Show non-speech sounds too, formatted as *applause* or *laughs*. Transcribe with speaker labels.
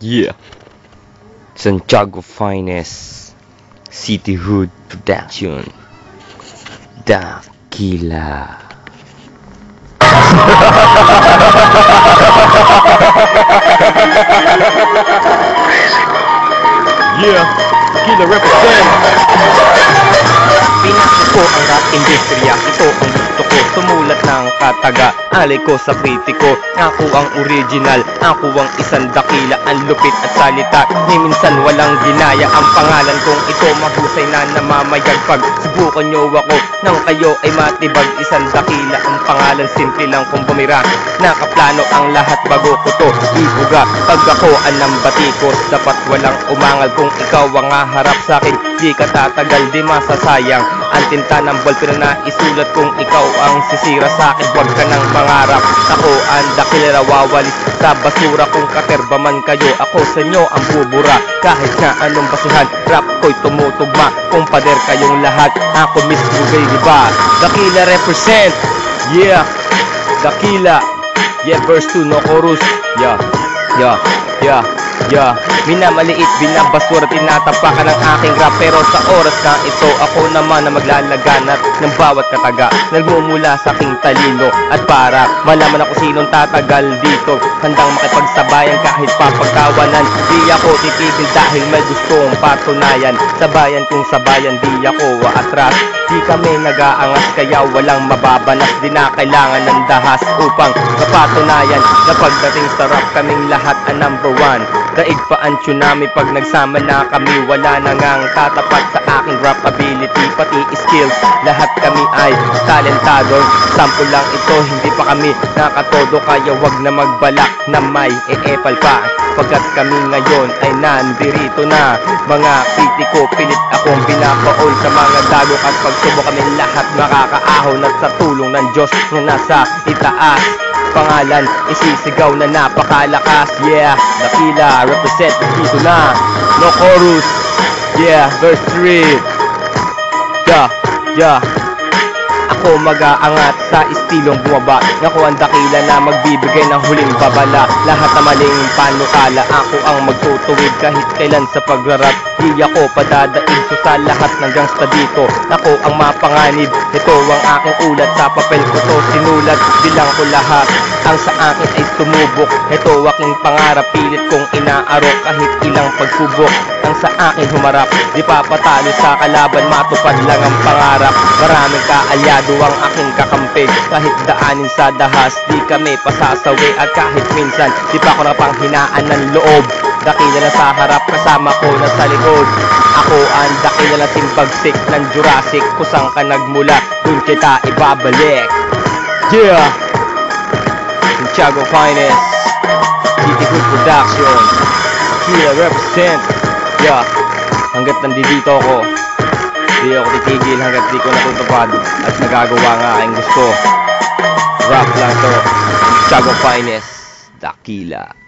Speaker 1: Yeah. Santiago Finest. City Hood Production. Dakila. *laughs* yeah. Dakila represent.
Speaker 2: Pinasok ko ang rap Sumulat ng kataga. Alay ko sa kritiko. Ako ang original. Ako ang isang dakila. Ang lupit at salita. Ni minsan walang ginaya. Ang pangalan kong ito Mahusay na namamayag. Pag subukan nyo ako Nang kayo ay matibag Isang dakila. Ang pangalan simple lang kung bumira. Nakaplano ang lahat bago ko to Ibuga. Pag ako ang nambatikos Dapat walang umangal Kung ikaw ang haharap sa akin Di ka tatagal Di masasayang. Ang tinta ng ballpen na naisulat kung ikaw ang sisira sa akin. Huwag ka nang mangarap. Ako ang dakilera wawalis sa basura. Kung katerba man kayo Ako sa inyo ang bubura. Kahit na anong basihan Rap ko'y tumutugma. Kung pader kayong lahat Ako Miss Bugay diba Dakila represent. Yeah. Dakila. Yeah verse 2 no chorus. Yeah. Yeah Yeah Yeah, minamaliit, binabasura, tinatapakan ng aking rap. Pero sa oras na ito, ako naman na maglalaganap ng bawat kataga. Nagmumula sa aking talino At para malaman ako sinong tatagal dito. Handang makipagsabayan kahit papagkawanan Di ako titigil dahil may gustong patunayan. Sa bayan kung sa bayan, di ako atras Di kami nag-aangas kaya walang mababanas. Di na kailangan ng dahas upang mapatunayan Na pagdating sa rap kaming lahat ang number one. Daig pa ang tsunami pag nagsama na kami Wala na ngang tatapat sa aking rap ability Pati skills, lahat kami ay talentado. Sample lang ito, hindi pa kami nakatodo. Kaya wag na magbalak na may e-epal pa. Pagkat kami ngayon ay nandirito na. Mga kritiko, pilit akong pinapaol Sa mga dagok at pagsubok kami lahat makakaahon At sa tulong ng Diyos na nasa itaas. Pangalan Isisigaw na napakalakas. Yeah, Dakila, represent dito na. No chorus Yeah, verse 3 Yeah, yeah. Ako mag-aangat sa estilong bumaba Ako ang dakila na magbibigay ng huling babala. Lahat na maling panukala. Ako ang magtutuwid kahit kailan sa pagrarap. Di ako padadaig so sa lahat ng gangsta dito. Ako ang mapanganib. Ito ang aking ulat. Sa papel ko to Sinulat. Bilang ko lahat Ang sa akin ay tumubok Ito aking pangarap. Pilit kong inaaro kahit ilang pagsubok sa akin humarap. Di papatalo sa kalaban Matupad lang ang pangarap. Maraming kaalyado ang aking kakampi. Kahit daanin sa dahas Di kami pasasawi. At kahit minsan Di pa ako napanghinaan ng loob. Dakila na sa harap Kasama ko na sa likod. Ako ang dakila na timbagsik ng Jurassic Kusang ka nagmula. Dun kita ibabalik. Yeah! Santiago Finest City Good Production Dakila represent Yeah Hanggat nandito ako Di ako titigil hanggat di ko natutupad At nagagawa nga aking gusto. Rap lang to Santiago Finest Dakila